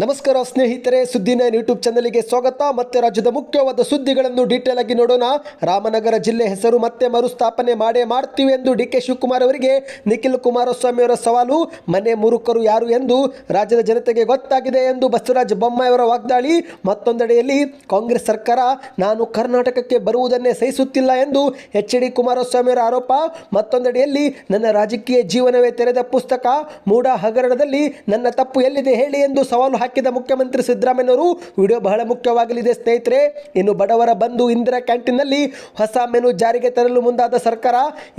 ನಮಸ್ಕಾರ ಸ್ನೇಹಿತರೆ, ಸುದ್ದಿ ನೈನ್ ಯೂಟ್ಯೂಬ್ ಚಾನಲ್ಗೆ ಸ್ವಾಗತ. ಮತ್ತೆ ರಾಜ್ಯದ ಮುಖ್ಯವಾದ ಸುದ್ದಿಗಳನ್ನು ಡೀಟೇಲ್ ಆಗಿ ನೋಡೋಣ. ರಾಮನಗರ ಜಿಲ್ಲೆ ಹೆಸರು ಮತ್ತೆ ಮರುಸ್ಥಾಪನೆ ಮಾಡೇ ಮಾಡ್ತೀವಿ ಎಂದು ಡಿ ಕೆ ಶಿವಕುಮಾರ್ ಅವರಿಗೆ ನಿಖಿಲ್ ಕುಮಾರಸ್ವಾಮಿ ಅವರ ಸವಾಲು, ಮನೆ ಮುರುಕರು ಯಾರು ಎಂದು ರಾಜ್ಯದ ಜನತೆಗೆ ಗೊತ್ತಾಗಿದೆ ಎಂದು ಬಸವರಾಜ ಬೊಮ್ಮಾಯಿ ಅವರ ವಾಗ್ದಾಳಿ. ಮತ್ತೊಂದೆಡೆಯಲ್ಲಿ ಕಾಂಗ್ರೆಸ್ ಸರ್ಕಾರ, ನಾನು ಕರ್ನಾಟಕಕ್ಕೆ ಬರುವುದನ್ನೇ ಸಹಿಸುತ್ತಿಲ್ಲ ಎಂದು ಎಚ್ ಡಿ ಕುಮಾರಸ್ವಾಮಿ ಅವರ ಆರೋಪ. ಮತ್ತೊಂದೆಡೆಯಲ್ಲಿ, ನನ್ನ ರಾಜಕೀಯ ಜೀವನವೇ ತೆರೆದ ಪುಸ್ತಕ, ಮೂಡ ಹಗರಣದಲ್ಲಿ ನನ್ನ ತಪ್ಪು ಎಲ್ಲಿದೆ ಹೇಳಿ ಎಂದು ಸವಾಲು ಹಾಕಿದ ಮುಖ್ಯಮಂತ್ರಿ ಸಿದ್ದರಾಮಯ್ಯನವರು ವಿಡಿಯೋ ಬಹಳ ಮುಖ್ಯವಾಗಲಿದೆ ಸ್ನೇಹಿತರೆ. ಇನ್ನು ಬಡವರ ಬಂಧು ಇಂದಿರಾ ಕ್ಯಾಂಟೀನ್ನಲ್ಲಿ ಹೊಸ ಮೆನು ಜಾರಿಗೆ ತರಲು ಮುಂದಾದ ಸರ್ಕಾರ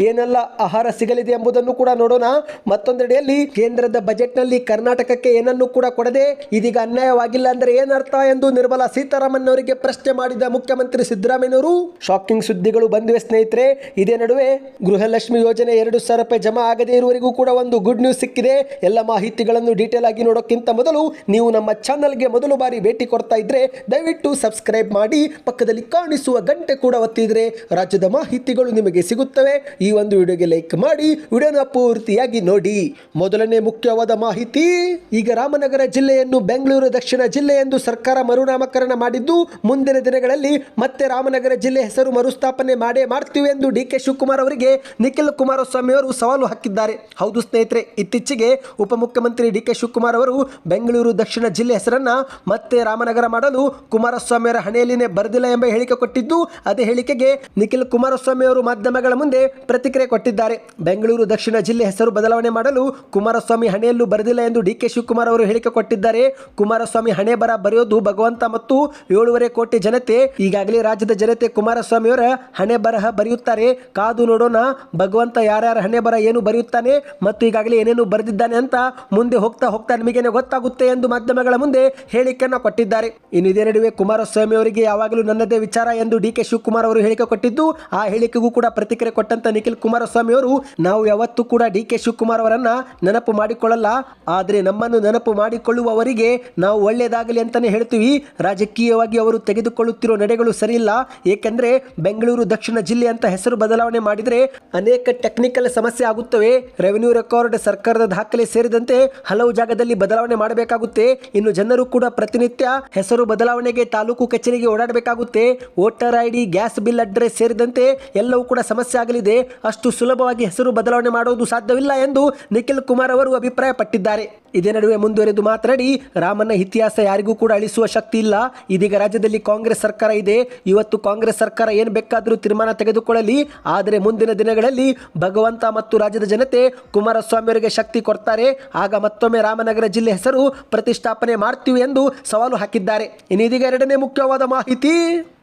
ಏನೆಲ್ಲ ಆಹಾರ ಸಿಗಲಿದೆ ಎಂಬುದನ್ನು ಕೂಡ ನೋಡೋಣ. ಮತ್ತೊಂದೆಡೆಯಲ್ಲಿ ಕೇಂದ್ರದ ಬಜೆಟ್ನಲ್ಲಿ ಕರ್ನಾಟಕಕ್ಕೆ ಏನನ್ನು ಕೂಡ ಕೊಡದೆ ಇದೀಗ ಅನ್ಯಾಯವಾಗಿಲ್ಲ ಅಂದರೆ ಏನರ್ಥ ಎಂದು ನಿರ್ಮಲಾ ಸೀತಾರಾಮನ್ ಅವರಿಗೆ ಪ್ರಶ್ನೆ ಮಾಡಿದ ಮುಖ್ಯಮಂತ್ರಿ ಸಿದ್ದರಾಮಯ್ಯನವರು. ಶಾಕಿಂಗ್ ಸುದ್ದಿಗಳು ಬಂದಿವೆ ಸ್ನೇಹಿತರೆ. ಇದೇ ನಡುವೆ ಗೃಹಲಕ್ಷ್ಮಿ ಯೋಜನೆ ಎರಡು ಸಾವಿರ ರೂಪಾಯಿ ಜಮಾ ಆಗದೇ ಇರುವವರಿಗೂ ಕೂಡ ಒಂದು ಗುಡ್ ನ್ಯೂಸ್ ಸಿಕ್ಕಿದೆ. ಎಲ್ಲ ಮಾಹಿತಿಗಳನ್ನು ಡೀಟೇಲ್ ಆಗಿ ನೋಡೋಕ್ಕಿಂತ ಮೊದಲು ನೀವು ನಮ್ಮ ಚಾನಲ್ಗೆ ಮೊದಲು ಬಾರಿ ಭೇಟಿ ಕೊಡ್ತಾ ಇದ್ರೆ ದಯವಿಟ್ಟು ಸಬ್ಸ್ಕ್ರೈಬ್ ಮಾಡಿ, ಪಕ್ಕದಲ್ಲಿ ಕಾಣಿಸುವ ಗಂಟೆ ಕೂಡ ಒತ್ತಿದ್ರೆ ರಾಜ್ಯದ ಮಾಹಿತಿಗಳು ನಿಮಗೆ ಸಿಗುತ್ತವೆ. ಈ ಒಂದು ವಿಡಿಯೋಗೆ ಲೈಕ್ ಮಾಡಿ, ವಿಡಿಯೋನ ಪೂರ್ತಿಯಾಗಿ ನೋಡಿ. ಮೊದಲನೇ ಮುಖ್ಯವಾದ ಮಾಹಿತಿ, ಈಗ ರಾಮನಗರ ಜಿಲ್ಲೆಯನ್ನು ಬೆಂಗಳೂರು ದಕ್ಷಿಣ ಜಿಲ್ಲೆ ಎಂದು ಸರ್ಕಾರ ಮರುನಾಮಕರಣ ಮಾಡಿದ್ದು, ಮುಂದಿನ ದಿನಗಳಲ್ಲಿ ಮತ್ತೆ ರಾಮನಗರ ಜಿಲ್ಲೆ ಹೆಸರು ಮರುಸ್ಥಾಪನೆ ಮಾಡೇ ಮಾಡ್ತೀವಿ ಎಂದು ಡಿ ಕೆ ಶಿವಕುಮಾರ್ ಅವರಿಗೆ ನಿಖಿಲ್ ಕುಮಾರಸ್ವಾಮಿ ಅವರು ಸವಾಲು ಹಾಕಿದ್ದಾರೆ. ಹೌದು ಸ್ನೇಹಿತರೆ, ಇತ್ತೀಚೆಗೆ ಉಪಮುಖ್ಯಮಂತ್ರಿ ಡಿ ಕೆ ಶಿವಕುಮಾರ್ ಅವರು ಬೆಂಗಳೂರು ದಕ್ಷಿಣ ಜಿಲ್ಲೆ ಹೆಸರನ್ನ ಮತ್ತೆ ರಾಮನಗರ ಮಾಡಲು ಕುಮಾರಸ್ವಾಮಿ ಅವರ ಹಣೆಯಲ್ಲಿನೇ ಬರೆದಿಲ್ಲ ಎಂಬ ಹೇಳಿಕೆ ಕೊಟ್ಟಿದ್ದು, ಅದೇ ಹೇಳಿಕೆಗೆ ನಿಖಿಲ್ ಕುಮಾರಸ್ವಾಮಿ ಅವರು ಮಾಧ್ಯಮಗಳ ಮುಂದೆ ಪ್ರತಿಕ್ರಿಯೆ ಕೊಟ್ಟಿದ್ದಾರೆ. ಬೆಂಗಳೂರು ದಕ್ಷಿಣ ಜಿಲ್ಲೆ ಹೆಸರು ಬದಲಾವಣೆ ಮಾಡಲು ಕುಮಾರಸ್ವಾಮಿ ಹಣೆಯಲ್ಲೂ ಬರೆದಿಲ್ಲ ಎಂದು ಡಿ ಕೆ ಶಿವಕುಮಾರ್ ಅವರು ಹೇಳಿಕೆ ಕೊಟ್ಟಿದ್ದಾರೆ. ಕುಮಾರಸ್ವಾಮಿ ಹಣೆ ಬರ ಬರೆಯೋದು ಭಗವಂತ ಮತ್ತು ಏಳೂವರೆ ಕೋಟಿ ಜನತೆ, ಈಗಾಗಲೇ ರಾಜ್ಯದ ಜನತೆ ಕುಮಾರಸ್ವಾಮಿ ಅವರ ಹಣೆ ಬರಹ ಬರೆಯುತ್ತಾರೆ. ಕಾದು ನೋಡೋಣ, ಭಗವಂತ ಯಾರ್ಯಾರ ಹಣೆ ಬರ ಏನು ಬರೆಯುತ್ತಾನೆ ಮತ್ತು ಈಗಾಗಲೇ ಏನೇನು ಬರೆದಿದ್ದಾನೆ ಅಂತ ಮುಂದೆ ಹೋಗ್ತಾ ಹೋಗ್ತಾ ನಿಮಗೇನೆ ಗೊತ್ತಾಗುತ್ತೆ ಎಂದು ಮಾಧ್ಯಮಗಳ ಮುಂದೆ ಹೇಳಿಕೆಯನ್ನು ಕೊಟ್ಟಿದ್ದಾರೆ. ಇನ್ನು ಇದೇ ನಡುವೆ ಕುಮಾರಸ್ವಾಮಿ ಅವರಿಗೆ ಯಾವಾಗಲೂ ನನ್ನದೇ ವಿಚಾರ ಎಂದು ಡಿ ಕೆ ಶಿವಕುಮಾರ್ ಅವರು ಹೇಳಿಕೆ ಕೊಟ್ಟಿದ್ದು, ಆ ಹೇಳಿಕೆಗೂ ಕೂಡ ಪ್ರತಿಕ್ರಿಯೆ ಕೊಟ್ಟಂತ ನಿಖಿಲ್ ಕುಮಾರಸ್ವಾಮಿ ಅವರು ನಾವು ಯಾವತ್ತೂ ಕೂಡ ಡಿ ಕೆ ಶಿವಕುಮಾರ್ ಅವರನ್ನ ನೆನಪು ಮಾಡಿಕೊಳ್ಳಲ್ಲ. ಆದರೆ ನಮ್ಮನ್ನು ನೆನಪು ಮಾಡಿಕೊಳ್ಳುವವರಿಗೆ ನಾವು ಒಳ್ಳೆಯದಾಗಲಿ ಅಂತಾನೆ ಹೇಳ್ತೀವಿ. ರಾಜಕೀಯವಾಗಿ ಅವರು ತೆಗೆದುಕೊಳ್ಳುತ್ತಿರುವ ನಡೆಗಳು ಸರಿಯಿಲ್ಲ. ಏಕೆಂದರೆ ಬೆಂಗಳೂರು ದಕ್ಷಿಣ ಜಿಲ್ಲೆ ಅಂತ ಹೆಸರು ಬದಲಾವಣೆ ಮಾಡಿದರೆ ಅನೇಕ ಟೆಕ್ನಿಕಲ್ ಸಮಸ್ಯೆ ಆಗುತ್ತವೆ. ರೆವೆನ್ಯೂ ರೆಕಾರ್ಡ್ ಸರ್ಕಾರದ ದಾಖಲೆ ಸೇರಿದಂತೆ ಹಲವು ಜಾಗದಲ್ಲಿ ಬದಲಾವಣೆ ಮಾಡಬೇಕಾಗುತ್ತೆ. ಇನ್ನು ಜನರು ಕೂಡ ಪ್ರತಿನಿತ್ಯ ಹೆಸರು ಬದಲಾವಣೆಗೆ ತಾಲೂಕು ಕಚೇರಿಗೆ ಓಡಾಡಬೇಕಾಗುತ್ತೆ. Voter ID, gas bill address ಸೇರಿದಂತೆ ಎಲ್ಲವೂ ಕೂಡ ಸಮಸ್ಯೆ ಆಗಲಿದೆ. ಅಷ್ಟು ಸುಲಭವಾಗಿ ಹೆಸರು ಬದಲಾವಣೆ ಮಾಡುವುದು ಸಾಧ್ಯವಿಲ್ಲ ಎಂದು ನಿಖಿಲ್ ಕುಮಾರ್ ಅವರು ಅಭಿಪ್ರಾಯಪಟ್ಟಿದ್ದಾರೆ. ಇದೇ ನಡುವೆ ಮುಂದುವರೆದು ಮಾತನಾಡಿ, ರಾಮನ ಇತಿಹಾಸ ಯಾರಿಗೂ ಕೂಡ ಅಳಿಸುವ ಶಕ್ತಿ ಇಲ್ಲ. ಇದೀಗ ರಾಜ್ಯದಲ್ಲಿ ಕಾಂಗ್ರೆಸ್ ಸರ್ಕಾರ ಇದೆ. ಇವತ್ತು ಕಾಂಗ್ರೆಸ್ ಸರ್ಕಾರ ಏನು ಬೇಕಾದರೂ ತೀರ್ಮಾನ ತೆಗೆದುಕೊಳ್ಳಲಿ. ಆದರೆ ಮುಂದಿನ ದಿನಗಳಲ್ಲಿ ಭಗವಂತ ಮತ್ತು ರಾಜ್ಯದ ಜನತೆ ಕುಮಾರಸ್ವಾಮಿ ಅವರಿಗೆ ಶಕ್ತಿ ಕೊಡ್ತಾರೆ. ಆಗ ಮತ್ತೊಮ್ಮೆ ರಾಮನಗರ ಜಿಲ್ಲೆ ಹೆಸರು ಪ್ರತಿಷ್ಠಾಪನೆ ಮಾಡ್ತೀವಿ ಎಂದು ಸವಾಲು ಹಾಕಿದ್ದಾರೆ. ಇನ್ನು ಇದೀಗ ಎರಡನೇ ಮುಖ್ಯವಾದ ಮಾಹಿತಿ.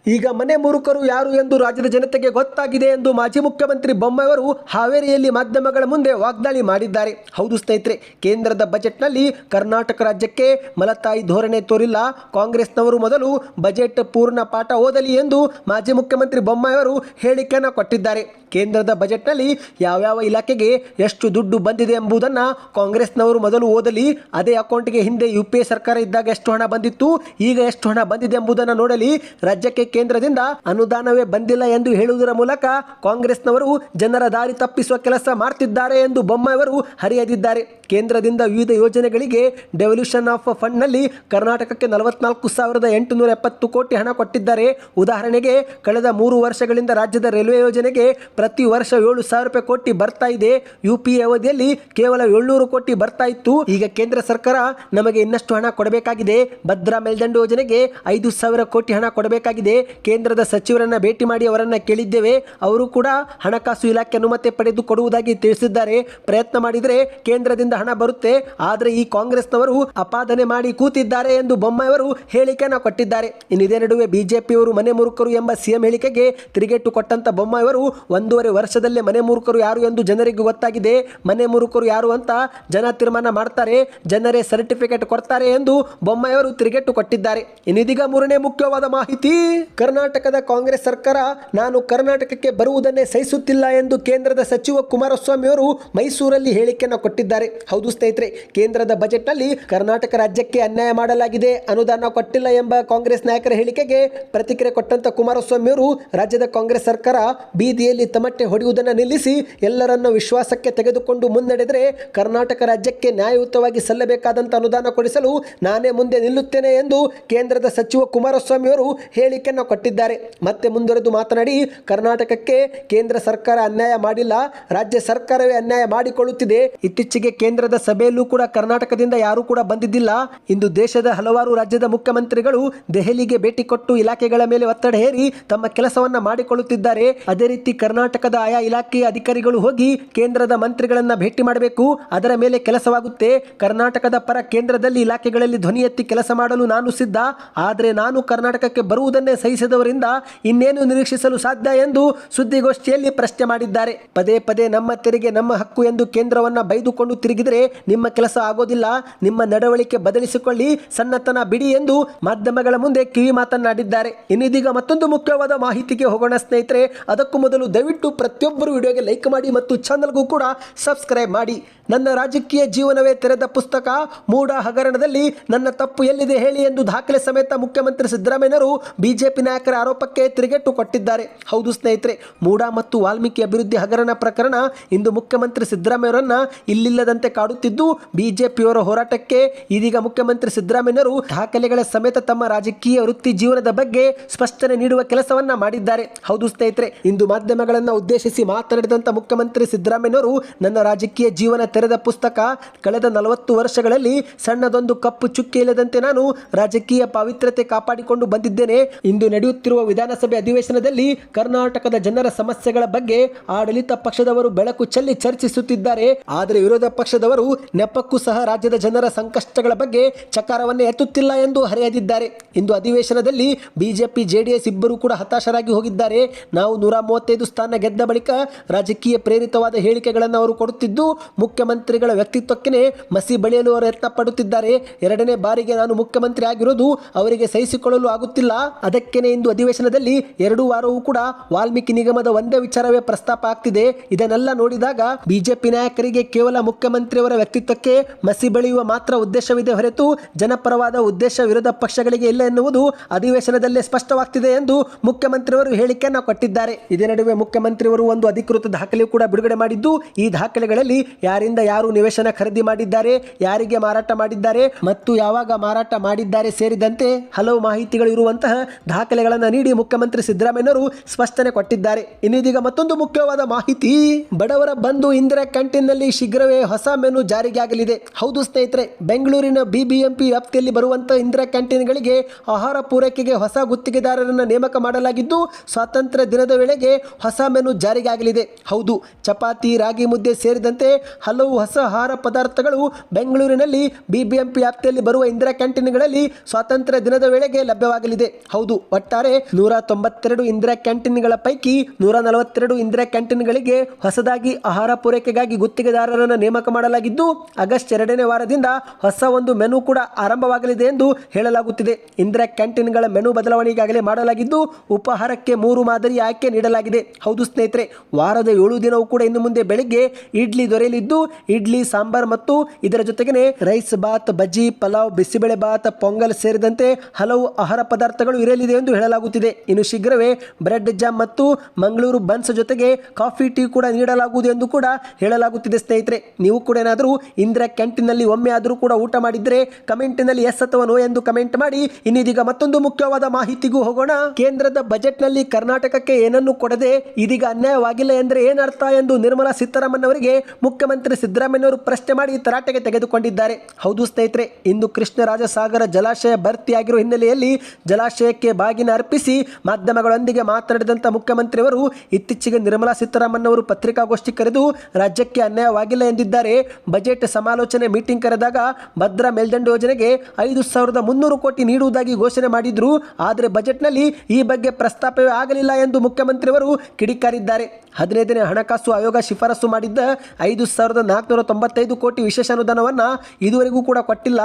ಈಗ ಮನೆ ಮುರುಕರು ಯಾರು ಎಂದು ರಾಜ್ಯದ ಜನತೆಗೆ ಗೊತ್ತಾಗಿದೆ ಎಂದು ಮಾಜಿ ಮುಖ್ಯಮಂತ್ರಿ ಬೊಮ್ಮಾಯಿಯವರು ಹಾವೇರಿಯಲ್ಲಿ ಮಾಧ್ಯಮಗಳ ಮುಂದೆ ವಾಗ್ದಾಳಿ ಮಾಡಿದ್ದಾರೆ. ಹೌದು ಸ್ನೇಹಿತರೆ, ಕೇಂದ್ರದ ಬಜೆಟ್ನಲ್ಲಿ ಕರ್ನಾಟಕ ರಾಜ್ಯಕ್ಕೆ ಮಲತಾಯಿ ಧೋರಣೆ ತೋರಿಲ್ಲ. ಕಾಂಗ್ರೆಸ್ನವರು ಮೊದಲು ಬಜೆಟ್ ಪೂರ್ಣ ಪಾಠ ಓದಲಿ ಎಂದು ಮಾಜಿ ಮುಖ್ಯಮಂತ್ರಿ ಬೊಮ್ಮಾಯಿಯವರು ಹೇಳಿಕೆಯನ್ನು ಕೊಟ್ಟಿದ್ದಾರೆ. ಕೇಂದ್ರದ ಬಜೆಟ್ನಲ್ಲಿ ಯಾವ್ಯಾವ ಇಲಾಖೆಗೆ ಎಷ್ಟು ದುಡ್ಡು ಬಂದಿದೆ ಎಂಬುದನ್ನು ಕಾಂಗ್ರೆಸ್ನವರು ಮೊದಲು ಓದಲಿ, ಅದೇ ಅಕೌಂಟ್ಗೆ ಹಿಂದೆ ಯು ಪಿ ಎ ಸರ್ಕಾರ ಇದ್ದಾಗ ಎಷ್ಟು ಹಣ ಬಂದಿತ್ತು, ಈಗ ಎಷ್ಟು ಹಣ ಬಂದಿದೆ ಎಂಬುದನ್ನು ನೋಡಲಿ. ರಾಜ್ಯಕ್ಕೆ ಕೇಂದ್ರದಿಂದ ಅನುದಾನವೇ ಬಂದಿಲ್ಲ ಎಂದು ಹೇಳುವುದರ ಮೂಲಕ ಕಾಂಗ್ರೆಸ್ನವರು ಜನರ ದಾರಿ ತಪ್ಪಿಸುವ ಕೆಲಸ ಮಾಡ್ತಿದ್ದಾರೆ ಎಂದು ಬೊಮ್ಮಾಯಿಯವರು ಹರಿಯದಿದ್ದಾರೆ. ಕೇಂದ್ರದಿಂದ ವಿವಿಧ ಯೋಜನೆಗಳಿಗೆ ಡೆವಲ್ಯೂಷನ್ ಆಫ್ ಫಂಡ್ನಲ್ಲಿ ಕರ್ನಾಟಕಕ್ಕೆ ನಲವತ್ನಾಲ್ಕು ಸಾವಿರದ ಎಂಟುನೂರ ಎಪ್ಪತ್ತು ಕೋಟಿ ಹಣ ಕೊಟ್ಟಿದ್ದಾರೆ. ಉದಾಹರಣೆಗೆ, ಕಳೆದ ಮೂರು ವರ್ಷಗಳಿಂದ ರಾಜ್ಯದ ರೈಲ್ವೆ ಯೋಜನೆಗೆ ಪ್ರತಿ ವರ್ಷ ಏಳು ಸಾವಿರ ರೂಪಾಯಿ ಕೋಟಿ ಬರ್ತಾ ಇದೆ. ಯು ಅವಧಿಯಲ್ಲಿ ಕೇವಲ ಏಳ್ನೂರು ಕೋಟಿ ಬರ್ತಾ ಇತ್ತು. ಈಗ ಕೇಂದ್ರ ಸರ್ಕಾರ ನಮಗೆ ಇನ್ನಷ್ಟು ಹಣ ಕೊಡಬೇಕಾಗಿದೆ. ಭದ್ರಾ ಮೇಲ್ದಂಡು ಯೋಜನೆಗೆ ಐದು ಸಾವಿರ ಕೋಟಿ ಹಣ ಕೊಡಬೇಕಾಗಿದೆ. ಕೇಂದ್ರದ ಸಚಿವರನ್ನ ಭೇಟಿ ಮಾಡಿ ಅವರನ್ನ ಕೇಳಿದ್ದೇವೆ. ಅವರು ಕೂಡ ಹಣಕಾಸು ಇಲಾಖೆ ಅನುಮತಿ ಪಡೆದು ಕೊಡುವುದಾಗಿ ತಿಳಿಸಿದ್ದಾರೆ. ಪ್ರಯತ್ನ ಮಾಡಿದರೆ ಕೇಂದ್ರದಿಂದ ಹಣ ಬರುತ್ತೆ. ಆದರೆ ಈ ಕಾಂಗ್ರೆಸ್ನವರು ಅಪಾದನೆ ಮಾಡಿ ಕೂತಿದ್ದಾರೆ ಎಂದು ಬೊಮ್ಮಾಯಿಯವರು ಹೇಳಿಕೆಯನ್ನು ಕೊಟ್ಟಿದ್ದಾರೆ. ಇನ್ನು ಇದೇ ನಡುವೆ ಬಿಜೆಪಿಯವರು ಮನೆ ಮುರುಕರು ಎಂಬ ಸಿಎಂ ಹೇಳಿಕೆಗೆ ತಿರುಗೇಟು ಕೊಟ್ಟಂತ ಬೊಮ್ಮಾಯಿಯವರು ಒಂದೂವರೆ ವರ್ಷದಲ್ಲೇ ಮನೆ ಮುರುಕರು ಯಾರು ಎಂದು ಜನರಿಗೆ ಗೊತ್ತಾಗಿದೆ. ಮನೆ ಮುರುಕರು ಯಾರು ಅಂತ ಜನ ತೀರ್ಮಾನ ಮಾಡ್ತಾರೆ. ಜನರೇ ಸರ್ಟಿಫಿಕೇಟ್ ಕೊಡ್ತಾರೆ ಎಂದು ಬೊಮ್ಮಾಯಿಯವರು ತಿರುಗೇಟು ಕೊಟ್ಟಿದ್ದಾರೆ. ಇನ್ನಿದೀಗ ಮೂರನೇ ಮುಖ್ಯವಾದ ಮಾಹಿತಿ. ಕರ್ನಾಟಕದ ಕಾಂಗ್ರೆಸ್ ಸರ್ಕಾರ ನಾನು ಕರ್ನಾಟಕಕ್ಕೆ ಬರುವುದನ್ನೇ ಸಹಿಸುತ್ತಿಲ್ಲ ಎಂದು ಕೇಂದ್ರದ ಸಚಿವ ಕುಮಾರಸ್ವಾಮಿ ಅವರು ಮೈಸೂರಲ್ಲಿ ಹೇಳಿಕೆಯನ್ನು ಕೊಟ್ಟಿದ್ದಾರೆ. ಹೌದು ಸ್ನೇಹಿತರೆ, ಕೇಂದ್ರದ ಬಜೆಟ್ನಲ್ಲಿ ಕರ್ನಾಟಕ ರಾಜ್ಯಕ್ಕೆ ಅನ್ಯಾಯ ಮಾಡಲಾಗಿದೆ, ಅನುದಾನ ಕೊಟ್ಟಿಲ್ಲ ಎಂಬ ಕಾಂಗ್ರೆಸ್ ನಾಯಕರ ಹೇಳಿಕೆಗೆ ಪ್ರತಿಕ್ರಿಯೆ ಕೊಟ್ಟಂತ ಕುಮಾರಸ್ವಾಮಿ ಅವರು ರಾಜ್ಯದ ಕಾಂಗ್ರೆಸ್ ಸರ್ಕಾರ ಬೀದಿಯಲ್ಲಿ ತಮಟೆ ಹೊಡೆಯುವುದನ್ನು ನಿಲ್ಲಿಸಿ ಎಲ್ಲರನ್ನು ವಿಶ್ವಾಸಕ್ಕೆ ತೆಗೆದುಕೊಂಡು ಮುನ್ನಡೆದರೆ ಕರ್ನಾಟಕ ರಾಜ್ಯಕ್ಕೆ ನ್ಯಾಯಯುತವಾಗಿ ಸಲ್ಲಬೇಕಾದಂಥ ಅನುದಾನ ಕೊಡಿಸಲು ನಾನೇ ಮುಂದೆ ನಿಲ್ಲುತ್ತೇನೆ ಎಂದು ಕೇಂದ್ರದ ಸಚಿವ ಕುಮಾರಸ್ವಾಮಿ ಅವರು ಹೇಳಿಕೆಯನ್ನು ಕೊಟ್ಟಿದ್ದಾರೆ. ಮತ್ತೆ ಮುಂದುವರೆದು ಮಾತನಾಡಿ, ಕರ್ನಾಟಕಕ್ಕೆ ಕೇಂದ್ರ ಸರ್ಕಾರ ಅನ್ಯಾಯ ಮಾಡಿಲ್ಲ. ರಾಜ್ಯ ಸರ್ಕಾರವೇ ಅನ್ಯಾಯ ಮಾಡಿಕೊಳ್ಳುತ್ತಿದೆ. ಇತ್ತೀಚೆಗೆ ಕೇಂದ್ರದ ಸಭೆಯಲ್ಲೂ ಕೂಡ ಕರ್ನಾಟಕದಿಂದ ಯಾರೂ ಕೂಡ ಬಂದಿದ್ದಿಲ್ಲ. ಇಂದು ದೇಶದ ಹಲವಾರು ರಾಜ್ಯದ ಮುಖ್ಯಮಂತ್ರಿಗಳು ದೆಹಲಿಗೆ ಭೇಟಿ ಕೊಟ್ಟು ಇಲಾಖೆಗಳ ಮೇಲೆ ಒತ್ತಡ ಹೇರಿ ತಮ್ಮ ಕೆಲಸವನ್ನ ಮಾಡಿಕೊಳ್ಳುತ್ತಿದ್ದಾರೆ. ಅದೇ ರೀತಿ ಕರ್ನಾಟಕದ ಆಯಾ ಇಲಾಖೆಯ ಅಧಿಕಾರಿಗಳು ಹೋಗಿ ಕೇಂದ್ರದ ಮಂತ್ರಿಗಳನ್ನ ಭೇಟಿ ಮಾಡಬೇಕು. ಅದರ ಮೇಲೆ ಕೆಲಸವಾಗುತ್ತೆ. ಕರ್ನಾಟಕದ ಪರ ಕೇಂದ್ರದಲ್ಲಿ ಇಲಾಖೆಗಳಲ್ಲಿ ಧ್ವನಿ ಎತ್ತಿ ಕೆಲಸ ಮಾಡಲು ನಾನು ಸಿದ್ಧ. ಆದರೆ ನಾನು ಕರ್ನಾಟಕಕ್ಕೆ ಬರುವುದನ್ನೇ ಸಹಿಸದವರಿಂದ ಇನ್ನೇನು ನಿರೀಕ್ಷಿಸಲು ಸಾಧ್ಯ ಎಂದು ಸುದ್ದಿಗೋಷ್ಠಿಯಲ್ಲಿ ಪ್ರಶ್ನೆ ಮಾಡಿದ್ದಾರೆ. ಪದೇ ಪದೇ ನಮ್ಮ ತೆರಿಗೆ, ನಮ್ಮ ಹಕ್ಕು ಎಂದು ಕೇಂದ್ರವನ್ನ ಬೈದುಕೊಂಡು ತಿರುಗಿದರೆ ನಿಮ್ಮ ಕೆಲಸ ಆಗೋದಿಲ್ಲ. ನಿಮ್ಮ ನಡವಳಿಕೆ ಬದಲಿಸಿಕೊಳ್ಳಿ. ಸಣ್ಣತನ ಬಿಡಿ ಎಂದು ಮಾಧ್ಯಮಗಳ ಮುಂದೆ ಕಿವಿ ಮಾತನಾಡಿದ್ದಾರೆ ಇನ್ನಿದೀಗ ಮತ್ತೊಂದು ಮುಖ್ಯವಾದ ಮಾಹಿತಿಗೆ ಹೋಗೋಣ ಸ್ನೇಹಿತರೆ. ಅದಕ್ಕೂ ಮೊದಲು ದಯವಿಟ್ಟು ಪ್ರತಿಯೊಬ್ಬರು ವಿಡಿಯೋಗೆ ಲೈಕ್ ಮಾಡಿ ಮತ್ತು ಚಾನಲ್ಗೂ ಕೂಡ ಸಬ್ಸ್ಕ್ರೈಬ್ ಮಾಡಿ. ನನ್ನ ರಾಜಕೀಯ ಜೀವನವೇ ತೆರೆದ ಪುಸ್ತಕ ಮೂಡ ಹಗರಣದಲ್ಲಿ ನನ್ನ ತಪ್ಪು ಎಲ್ಲಿದೆ ಹೇಳಿ ಎಂದು ದಾಖಲೆ ಸಮೇತ ಮುಖ್ಯಮಂತ್ರಿ ಸಿದ್ದರಾಮಯ್ಯನವರು ಬಿಜೆಪಿ ನಾಯಕರ ಆರೋಪಕ್ಕೆ ತಿರುಗೇಟು ಕೊಟ್ಟಿದ್ದಾರೆ. ಹೌದು ಸ್ನೇಹಿತರೆ ಮೂಡ ಮತ್ತು ವಾಲ್ಮೀಕಿ ಅಭಿವೃದ್ಧಿ ಹಗರಣ ಪ್ರಕರಣ ಇಂದು ಮುಖ್ಯಮಂತ್ರಿ ಸಿದ್ದರಾಮಯ್ಯವರನ್ನ ಇಲ್ಲಿಲ್ಲದಂತೆ ಕಾಡುತ್ತಿದ್ದು, ಬಿಜೆಪಿಯವರ ಹೋರಾಟಕ್ಕೆ ಇದೀಗ ಮುಖ್ಯಮಂತ್ರಿ ಸಿದ್ದರಾಮಯ್ಯರು ದಾಖಲೆಗಳ ಸಮೇತ ತಮ್ಮ ರಾಜಕೀಯ ವೃತ್ತಿ ಜೀವನದ ಬಗ್ಗೆ ಸ್ಪಷ್ಟನೆ ನೀಡುವ ಕೆಲಸವನ್ನ ಮಾಡಿದ್ದಾರೆ. ಹೌದು ಸ್ನೇಹಿತರೆ, ಇಂದು ಮಾಧ್ಯಮಗಳನ್ನ ಉದ್ದೇಶಿಸಿ ಮಾತನಾಡಿದಂತ ಮುಖ್ಯಮಂತ್ರಿ ಸಿದ್ದರಾಮಯ್ಯವರು ನನ್ನ ರಾಜಕೀಯ ಜೀವನ ತೆರೆದ ಪುಸ್ತಕ ಕಳೆದ ನಲವತ್ತು ವರ್ಷಗಳಲ್ಲಿ ಸಣ್ಣದೊಂದು ಕಪ್ಪು ಚುಕ್ಕಿ ಇಲ್ಲದಂತೆ ನಾನು ರಾಜಕೀಯ ಪಾವಿತ್ರ್ಯತೆ ಕಾಪಾಡಿಕೊಂಡು ಬಂದಿದ್ದೇನೆ. ಇಂದು ನಡೆಯುತ್ತಿರುವ ವಿಧಾನಸಭೆ ಅಧಿವೇಶನದಲ್ಲಿ ಕರ್ನಾಟಕದ ಜನರ ಸಮಸ್ಯೆಗಳ ಬಗ್ಗೆ ಆಡಳಿತ ಪಕ್ಷದವರು ಬೆಳಕು ಚೆಲ್ಲಿ ಚರ್ಚಿಸುತ್ತಿದ್ದಾರೆ. ಆದರೆ ವಿರೋಧ ಪಕ್ಷದವರು ನೆಪಕ್ಕೂ ಸಹ ರಾಜ್ಯದ ಜನರ ಸಂಕಷ್ಟಗಳ ಬಗ್ಗೆ ಚಕಾರವನ್ನೇ ಎತ್ತುತ್ತಿಲ್ಲ ಎಂದು ಹರಿಯದಿದ್ದಾರೆ. ಇಂದು ಅಧಿವೇಶನದಲ್ಲಿ ಬಿಜೆಪಿ, ಜೆಡಿಎಸ್ ಇಬ್ಬರೂ ಕೂಡ ಹತಾಶರಾಗಿ ಹೋಗಿದ್ದಾರೆ. ನಾವು ನೂರ ಮೂವತ್ತೈದು ಸ್ಥಾನ ಗೆದ್ದ ಬಳಿಕ ರಾಜಕೀಯ ಪ್ರೇರಿತವಾದ ಹೇಳಿಕೆಗಳನ್ನು ಅವರು ಕೊಡುತ್ತಿದ್ದು, ಮುಖ್ಯಮಂತ್ರಿಗಳ ವ್ಯಕ್ತಿತ್ವಕ್ಕೆ ಮಸಿ ಬಳಿಯಲು ಅವರು ಯತ್ನ ಪಡುತ್ತಿದ್ದಾರೆ. ಎರಡನೇ ಬಾರಿಗೆ ನಾನು ಮುಖ್ಯಮಂತ್ರಿ ಆಗಿರೋದು ಅವರಿಗೆ ಸಹಿಸಿಕೊಳ್ಳಲು ಆಗುತ್ತಿಲ್ಲ. ಅದಕ್ಕೇನೆ ಇಂದು ಅಧಿವೇಶನದಲ್ಲಿ ಎರಡು ವಾರವೂ ಕೂಡ ವಾಲ್ಮೀಕಿ ನಿಗಮದ ಒಂದೇ ವಿಚಾರವೇ ಪ್ರಸ್ತಾಪ ಆಗ್ತಿದೆ. ಇದನ್ನೆಲ್ಲ ನೋಡಿದಾಗ ಬಿಜೆಪಿ ನಾಯಕರಿಗೆ ಕೇವಲ ಮುಖ್ಯಮಂತ್ರಿಯವರ ವ್ಯಕ್ತಿತ್ವಕ್ಕೆ ಮಸಿ ಬೆಳೆಯುವ ಮಾತ್ರ ಉದ್ದೇಶವಿದೆ ಹೊರತು ಜನಪರವಾದ ಉದ್ದೇಶ ವಿರೋಧ ಪಕ್ಷಗಳಿಗೆ ಇಲ್ಲ ಎನ್ನುವುದು ಅಧಿವೇಶನದಲ್ಲೇ ಸ್ಪಷ್ಟವಾಗ್ತಿದೆ ಎಂದು ಮುಖ್ಯಮಂತ್ರಿಯವರು ಹೇಳಿಕೆಯನ್ನು ಕೊಟ್ಟಿದ್ದಾರೆ. ಇದೇ ನಡುವೆ ಮುಖ್ಯಮಂತ್ರಿಯವರು ಒಂದು ಅಧಿಕೃತ ದಾಖಲೆ ಕೂಡ ಬಿಡುಗಡೆ ಮಾಡಿದ್ದು, ಈ ದಾಖಲೆಗಳಲ್ಲಿ ಯಾರಿಂದ ಯಾರು ನಿವೇಶನ ಖರೀದಿ ಮಾಡಿದ್ದಾರೆ, ಯಾರಿಗೆ ಮಾರಾಟ ಮಾಡಿದ್ದಾರೆ ಮತ್ತು ಯಾವಾಗ ಮಾರಾಟ ಮಾಡಿದ್ದಾರೆ ಸೇರಿದಂತೆ ಹಲವು ಮಾಹಿತಿಗಳು ಇರುವಂತಹ ದಾಖಲೆಗಳನ್ನು ನೀಡಿ ಮುಖ್ಯಮಂತ್ರಿ ಸಿದ್ದರಾಮಯ್ಯನವರು ಸ್ಪಷ್ಟನೆ ಕೊಟ್ಟಿದ್ದಾರೆ. ಇನ್ನಿದೀಗ ಮತ್ತೊಂದು ಮುಖ್ಯವಾದ ಮಾಹಿತಿ. ಬಡವರ ಬಂಧು ಇಂದಿರಾ ಕ್ಯಾಂಟೀನ್ನಲ್ಲಿ ಶೀಘ್ರವೇ ಹೊಸ ಮೆನು ಜಾರಿಗೆ ಆಗಲಿದೆ ಹೌದು ಸ್ನೇಹಿತರೆ, ಬೆಂಗಳೂರಿನ ಬಿಬಿಎಂಪಿ ವ್ಯಾಪ್ತಿಯಲ್ಲಿ ಬರುವಂತಹ ಇಂದಿರಾ ಕ್ಯಾಂಟೀನ್ಗಳಿಗೆ ಆಹಾರ ಪೂರೈಕೆಗೆ ಹೊಸ ಗುತ್ತಿಗೆದಾರರನ್ನು ನೇಮಕ ಮಾಡಲಾಗಿದ್ದು, ಸ್ವಾತಂತ್ರ್ಯ ದಿನದ ವೇಳೆಗೆ ಹೊಸ ಮೆನು ಜಾರಿಗೆ ಆಗಲಿದೆ ಹೌದು, ಚಪಾತಿ, ರಾಗಿ ಮುದ್ದೆ ಸೇರಿದಂತೆ ಹಲವು ಹೊಸ ಆಹಾರ ಪದಾರ್ಥಗಳು ಬೆಂಗಳೂರಿನಲ್ಲಿ ಬಿಬಿಎಂಪಿ ವ್ಯಾಪ್ತಿಯಲ್ಲಿ ಬರುವ ಇಂದಿರಾ ಕ್ಯಾಂಟೀನ್ಗಳಲ್ಲಿ ಸ್ವಾತಂತ್ರ್ಯ ದಿನದ ವೇಳೆಗೆ ಲಭ್ಯವಾಗಲಿದೆ. ಹೌದು ಒಟ್ಟಾರೆ ನೂರ ತೊಂಬತ್ತೆರಡು ಇಂದಿರಾ ಕ್ಯಾಂಟೀನ್ಗಳ ಪೈಕಿ ನೂರ ನಲವತ್ತೆರಡು ಇಂದಿರಾ ಕ್ಯಾಂಟೀನ್ಗಳಿಗೆ ಹೊಸದಾಗಿ ಆಹಾರ ಪೂರೈಕೆಗಾಗಿ ಗುತ್ತಿಗೆದಾರರನ್ನು ನೇಮಕ ಮಾಡಲಾಗಿದ್ದು, ಆಗಸ್ಟ್ ಎರಡನೇ ವಾರದಿಂದ ಹೊಸ ಒಂದು ಮೆನು ಕೂಡ ಆರಂಭವಾಗಲಿದೆ ಎಂದು ಹೇಳಲಾಗುತ್ತಿದೆ. ಇಂದಿರಾ ಕ್ಯಾಂಟೀನ್ಗಳ ಮೆನು ಬದಲಾವಣೆಗಾಗಲೇ ಮಾಡಲಾಗಿದ್ದು, ಉಪಹಾರಕ್ಕೆ ಮೂರು ಮಾದರಿ ಆಯ್ಕೆ ನೀಡಲಾಗಿದೆ. ಹೌದು ಸ್ನೇಹಿತರೆ, ವಾರದ ಏಳು ದಿನವೂ ಕೂಡ ಇನ್ನು ಮುಂದೆ ಬೆಳಿಗ್ಗೆ ಇಡ್ಲಿ ದೊರೆಯಲಿದ್ದು, ಇಡ್ಲಿ, ಸಾಂಬಾರ್ ಮತ್ತು ಇದರ ಜೊತೆಗೆ ರೈಸ್ ಬಾತ್ ಬಜ್ಜಿ, ಪಲಾವ್, ಬಿಸಿಬೇಳೆ ಬಾತ್ ಪೊಂಗಲ್ ಸೇರಿದಂತೆ ಹಲವು ಆಹಾರ ಪದಾರ್ಥಗಳು ಇರಲಿದೆ. ಎಂದು ಹೇಳಲಾಗುತ್ತಿದೆ. ಇನ್ನು ಶೀಘ್ರವೇ ಬ್ರೆಡ್ ಜಾಮ್ ಮತ್ತು ಮಂಗಳೂರು ಬನ್ಸ್ ಜೊತೆಗೆ ಕಾಫಿ, ಟೀ ಕೂಡ ನೀಡಲಾಗುವುದು ಎಂದು ಕೂಡ ಹೇಳಲಾಗುತ್ತಿದೆ ಸ್ನೇಹಿತರೆ. ನೀವು ಕೂಡ ಏನಾದರೂ ಇಂದಿರಾ ಕ್ಯಾಂಟೀನ್ನಲ್ಲಿ ಒಮ್ಮೆ ಆದರೂ ಕೂಡ ಊಟ ಮಾಡಿದ್ರೆ ಕಮೆಂಟಿನಲ್ಲಿ ಎಸ್ ಅಥವಾ ನೋ ಎಂದು ಕಮೆಂಟ್ ಮಾಡಿ. ಇನ್ನಿದೀಗ ಮತ್ತೊಂದು ಮುಖ್ಯವಾದ ಮಾಹಿತಿಗೂ ಹೋಗೋಣ. ಕೇಂದ್ರದ ಬಜೆಟ್ನಲ್ಲಿ ಕರ್ನಾಟಕಕ್ಕೆ ಏನನ್ನು ಕೊಡದೆ ಇದೀಗ ಅನ್ಯಾಯವಾಗಿಲ್ಲ ಎಂದರೆ ಏನರ್ಥ ಎಂದು ನಿರ್ಮಲಾ ಸೀತಾರಾಮನ್ ಅವರಿಗೆ ಮುಖ್ಯಮಂತ್ರಿ ಸಿದ್ದರಾಮಯ್ಯನವರು ಪ್ರಶ್ನೆ ಮಾಡಿ ತರಾಟೆಗೆ ತೆಗೆದುಕೊಂಡಿದ್ದಾರೆ. ಹೌದು ಸ್ನೇಹಿತರೆ, ಇಂದು ಕೃಷ್ಣರಾಜಸಾಗರ ಜಲಾಶಯ ಭರ್ತಿಯಾಗಿರುವ ಹಿನ್ನೆಲೆಯಲ್ಲಿ ಜಲಾಶಯಕ್ಕೆ ಬಾಗಿನ ಅರ್ಪಿಸಿ ಮಾಧ್ಯಮಗಳೊಂದಿಗೆ ಮಾತನಾಡಿದಂಥ ಮುಖ್ಯಮಂತ್ರಿಯವರು ಇತ್ತೀಚೆಗೆ ನಿರ್ಮಲಾ ಸೀತಾರಾಮನ್ ಅವರು ಪತ್ರಿಕಾಗೋಷ್ಠಿ ಕರೆದು ರಾಜ್ಯಕ್ಕೆ ಅನ್ಯಾಯವಾಗಿಲ್ಲ ಎಂದಿದ್ದಾರೆ. ಬಜೆಟ್ ಸಮಾಲೋಚನೆ ಮೀಟಿಂಗ್ ಕರೆದಾಗ ಭದ್ರಾ ಮೇಲ್ದಂಡೆ ಯೋಜನೆಗೆ ಐದು ಸಾವಿರದ ಮುನ್ನೂರು ಕೋಟಿ ನೀಡುವುದಾಗಿ ಘೋಷಣೆ ಮಾಡಿದ್ರು. ಆದರೆ ಬಜೆಟ್ನಲ್ಲಿ ಈ ಬಗ್ಗೆ ಪ್ರಸ್ತಾಪವೇ ಆಗಲಿಲ್ಲ ಎಂದು ಮುಖ್ಯಮಂತ್ರಿಯವರು ಕಿಡಿಕಾರಿದ್ದಾರೆ. ಹದಿನೈದನೇ ಹಣಕಾಸು ಆಯೋಗ ಶಿಫಾರಸು ಮಾಡಿದ್ದ ಐದು ಸಾವಿರದ ನಾಲ್ಕುನೂರ ತೊಂಬತ್ತೈದು ಕೋಟಿ ವಿಶೇಷ ಅನುದಾನವನ್ನು ಇದುವರೆಗೂ ಕೂಡ ಕೊಟ್ಟಿಲ್ಲ.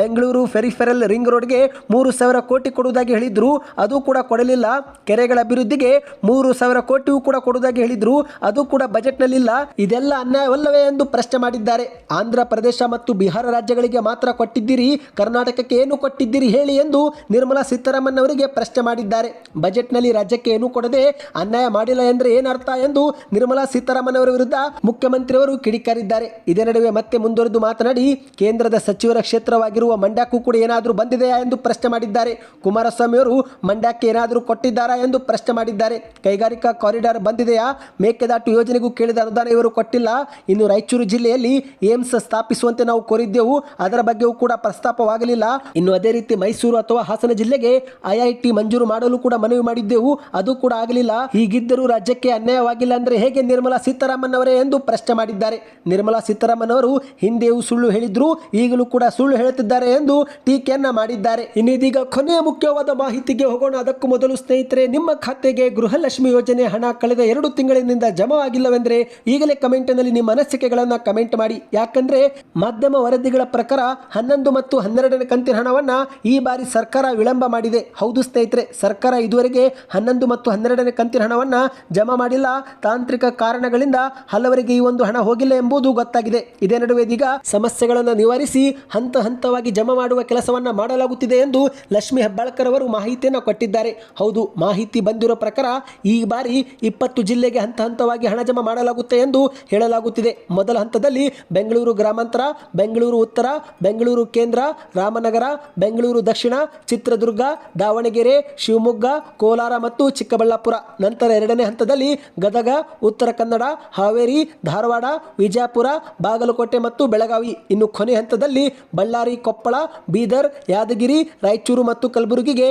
ಬೆಂಗಳೂರು ಫೆರಿಫೆರಲ್ ರಿಂಗ್ ರೋಡ್ಗೆ ಮೂರು ಸಾವಿರ ಕೋಟಿ ಕೊಡುವುದಾಗಿ ಹೇಳಿದ್ರು. ಅದು ಕೂಡ ಕೊಡಲಿಲ್ಲ. ಕೆರೆಗಳ ಅಭಿವೃದ್ಧಿಗೆ ಮೂರು ಸಾವಿರ ಕೋಟಿಯೂ ಕೂಡ ಕೊಡುವುದಾಗಿ ಹೇಳಿದ್ರು. ಅದು ಕೂಡ ಬಜೆಟ್ನಲ್ಲಿಲ್ಲ. ಇದೆಲ್ಲ ಅನ್ಯಾಯವಲ್ಲವೇ ಎಂದು ಪ್ರಶ್ನೆ ಮಾಡಿದ್ದಾರೆ. ಆಂಧ್ರ ಪ್ರದೇಶ ಮತ್ತು ಬಿಹಾರ ರಾಜ್ಯಗಳಿಗೆ ಮಾತ್ರ ಕೊಟ್ಟಿದ್ದೀರಿ. ಕರ್ನಾಟಕಕ್ಕೆ ಏನು ಕೊಟ್ಟಿದ್ದೀರಿ ಹೇಳಿ ಎಂದು ನಿರ್ಮಲಾ ಸೀತಾರಾಮನ್ ಅವರಿಗೆ ಪ್ರಶ್ನೆ ಮಾಡಿದ್ದಾರೆ. ಬಜೆಟ್ನಲ್ಲಿ ರಾಜ್ಯಕ್ಕೆ ಏನು ಕೊಡದೆ ಅನ್ಯಾಯ ಮಾಡಿಲ್ಲ ಎಂದರೆ ಏನರ್ಥ ಎಂದು ನಿರ್ಮಲಾ ಸೀತಾರಾಮನ್ ಅವರ ವಿರುದ್ಧ ಮುಖ್ಯಮಂತ್ರಿಯವರು ಕಿಡಿಕಾರಿದ್ದಾರೆ. ಇದೇ ನಡುವೆ ಮತ್ತೆ ಮುಂದುವರೆದು ಮಾತನಾಡಿ ಕೇಂದ್ರದ ಸಚಿವರ ಕ್ಷೇತ್ರವಾಗಿರುವ ಮಂಡ್ಯಕ್ಕೂ ಕೂಡ ಏನಾದರೂ ಬಂದಿದೆಯಾ ಎಂದು ಪ್ರಶ್ನೆ ಮಾಡಿದ್ದಾರೆ. ಕುಮಾರಸ್ವಾಮಿ ಅವರು ಮಂಡ್ಯಕ್ಕೆ ಏನಾದರೂ ಕೊಟ್ಟಿದ್ದಾರಾ ಎಂದು ಪ್ರಶ್ನೆ ಮಾಡಿದ್ದಾರೆ. ಕೈಗಾರಿಕಾ ಕಾರಿಡಾರ್ ಬಂದಿದೆಯಾ? ಮೇಕೆದಾಟು ಯೋಜನೆಗೂ ಕೇಳಿದ ಅನುದಾನ ಇವರು ಕೊಟ್ಟಿಲ್ಲ. ಇನ್ನು ರಾಯಚೂರು ಜಿಲ್ಲೆಯಲ್ಲಿ ಏಮ್ಸ್ ಸ್ಥಾಪಿಸುವಂತೆ ನಾವು ಕೋರಿದ್ದೆವು. ಅದರ ಬಗ್ಗೆಯೂ ಕೂಡ ಪ್ರಸ್ತಾಪವಾಗಲಿಲ್ಲ. ಇನ್ನು ಅದೇ ರೀತಿ ಮೈಸೂರು ಅಥವಾ ಹಾಸನ ಜಿಲ್ಲೆಗೆ ಐಐಟಿ ಮಂಜೂರು ಮಾಡಲು ಕೂಡ ಮನವಿ ಮಾಡಿದ್ದೆವು. ಅದು ಕೂಡ ಆಗಲಿಲ್ಲ. ಹೀಗಿದ್ದರೂ ರಾಜ್ಯಕ್ಕೆ ಅನ್ಯಾಯವಾಗಿಲ್ಲ ಅಂದ್ರೆ ಹೇಗೆ ನಿರ್ಮಲಾ ಸೀತಾರಾಮನ್ ಅವರೇ ಎಂದು ಪ್ರಶ್ನೆ ಮಾಡಿದ್ದಾರೆ. ನಿರ್ಮಲಾ ಸೀತಾರಾಮನ್ ಅವರು ಹಿಂದೆಯೂ ಸುಳ್ಳು ಹೇಳಿದ್ರು, ಈಗಲೂ ಕೂಡ ಸುಳ್ಳು ಹೇಳುತ್ತಿದ್ದಾರೆ ಎಂದು ಟೀಕೆಯನ್ನ ಮಾಡಿದ್ದಾರೆ. ಇನ್ನಿದೀಗ ಕೊನೆಯ ಮುಖ್ಯವಾದ ಮಾಹಿತಿಗೆ ಹೋಗೋಣ. ಅದಕ್ಕೂ ಮೊದಲು ಸ್ನೇಹಿತರೆ, ನಿಮ್ಮ ಖಾತೆಗೆ ಗೃಹಲಕ್ಷ್ಮಿ ಯೋಜನೆ ಹಣ ಕಳೆದ ಎರಡು ತಿಂಗಳಿನಿಂದ ಜಮಾ ಆಗಿಲ್ಲವೆಂದರೆ ಈಗಲೇ ಕಮೆಂಟ್ನಲ್ಲಿ ನಿಮ್ಮ ಅನಿಸಿಕೆಗಳನ್ನ ಕಮೆಂಟ್ ಮಾಡಿ. ಯಾಕಂದ್ರೆ ಮಾಧ್ಯಮ ವರದಿಗಳ ಪ್ರಕಾರ ಹನ್ನೊಂದು ಮತ್ತು ಹನ್ನೆರಡನೇ ಕಂತಿನ ಹಣವನ್ನ ಈ ಬಾರಿ ಸರ್ಕಾರ ವಿಳಂಬ ಮಾಡಿದೆ. ಹೌದು ಸ್ನೇಹಿತರೆ, ಸರ್ಕಾರ ಇದುವರೆಗೆ ಹನ್ನೊಂದು ಮತ್ತು ಹನ್ನೆರಡನೇ ಕಂತಿನ ಹಣವನ್ನ ಜಮಾ ಮಾಡಿಲ್ಲ. ತಾಂತ್ರಿಕ ಕಾರಣಗಳಿಂದ ಹಲವರಿಗೆ ಈ ಒಂದು ಹಣ ಹೋಗಿಲ್ಲ ಎಂಬುದು ಗೊತ್ತಾಗಿದೆ. ಇದೇ ನಡುವೆ ಇದೀಗ ಸಮಸ್ಯೆಗಳನ್ನು ನಿವಾರಿಸಿ ಹಂತ ಹಂತವಾಗಿ ಜಮಾ ಮಾಡುವ ಕೆಲಸವನ್ನ ಮಾಡಲಾಗುತ್ತಿದೆ ಎಂದು ಲಕ್ಷ್ಮಿ ಹೆಬ್ಬಾಳ್ಕರ್ ಅವರು ಮಾಹಿತಿಯನ್ನು ಕೊಟ್ಟಿದ್ದಾರೆ. ಹೌದು, ಮಾಹಿತಿ ಬಂದಿರೋ ಪ್ರಕಾರ ಈ ಬಾರಿ ಇಪ್ಪತ್ತು ಜಿಲ್ಲೆಗೆ ಹಂತ ಹಂತವಾಗಿ ಹಣ ಜಮಾ ಮಾಡಲಾಗುತ್ತೆ ಎಂದು ಹೇಳಲಾಗುತ್ತಿದೆ. ಮೊದಲ ಹಂತದಲ್ಲಿ ಬೆಂಗಳೂರು ಗ್ರಾಮಾಂತರ, ಬೆಂಗಳೂರು ಉತ್ತರ, ಬೆಂಗಳೂರು ಕೇಂದ್ರ, ರಾಮನಗರ, ಬೆಂಗಳೂರು ದಕ್ಷಿಣ, ಚಿತ್ರದುರ್ಗ, ದಾವಣಗೆರೆ, ಶಿವಮೊಗ್ಗ, ಕೋಲಾರ ಮತ್ತು ಚಿಕ್ಕಬಳ್ಳಾಪುರ. ನಂತರ ಎರಡನೇ ಹಂತದಲ್ಲಿ ಗದಗ, ಉತ್ತರ ಕನ್ನಡ, ಹಾವೇರಿ, ಧಾರವಾಡ ವಿಜಯಪುರ ಬಾಗಲಕೋಟೆ ಮತ್ತು ಬೆಳಗಾವಿ. ಇನ್ನು ಕೊನೆ ಹಂತದಲ್ಲಿ ಬಳ್ಳಾರಿ, ಕೊಪ್ಪಳ, ಬೀದರ್, ಯಾದಗಿರಿ, ರಾಯಚೂರು ಮತ್ತು ಕಲಬುರಗಿಗೆ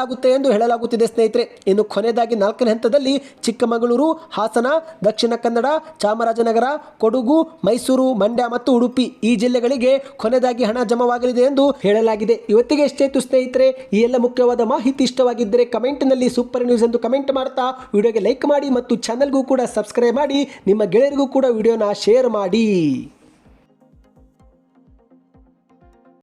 ಕೊಡಲಾಗುತ್ತೆ ಎಂದು ಹೇಳಲಾಗುತ್ತಿದೆ, ಸ್ನೇಹಿತರೆ. ಇನ್ನು ಕೊನೆಯದಾಗಿ ನಾಲ್ಕನೇ ಹಂತದಲ್ಲಿ ಚಿಕ್ಕಮಗಳೂರು, ಹಾಸನ, ದಕ್ಷಿಣ ಕನ್ನಡ, ಚಾಮರಾಜನಗರ, ಕೊಡಗು, ಮೈಸೂರು, ಮಂಡ್ಯ ಮತ್ತು ಉಡುಪಿ ಈ ಜಿಲ್ಲೆಗಳಿಗೆ ಕೊನೆಯದಾಗಿ ಹಣ ಜಮವಾಗಲಿದೆ ಎಂದು ಹೇಳಲಾಗಿದೆ. ಇವತ್ತಿಗೆ ಎಷ್ಟೇತು ಸ್ನೇಹಿತರೆ. ಈ ಎಲ್ಲ ಮುಖ್ಯವಾದ ಮಾಹಿತಿ ಇಷ್ಟವಾಗಿದ್ದರೆ ಕಮೆಂಟ್ನಲ್ಲಿ ಸೂಪರ್ ನ್ಯೂಸ್ ಎಂದು ಕಮೆಂಟ್ ಮಾಡ್ತಾ ವಿಡಿಯೋಗೆ ಲೈಕ್ ಮಾಡಿ ಮತ್ತು ಚಾನಲ್ಗೂ ಕೂಡ ಸಬ್ಸ್ಕ್ರೈಬ್ ಮಾಡಿ ನಿಮ್ಮ ಗೆಳೆಯರಿಗೂ ಕೂಡ ವಿಡಿಯೋನ ಶೇರ್ ಮಾಡಿ.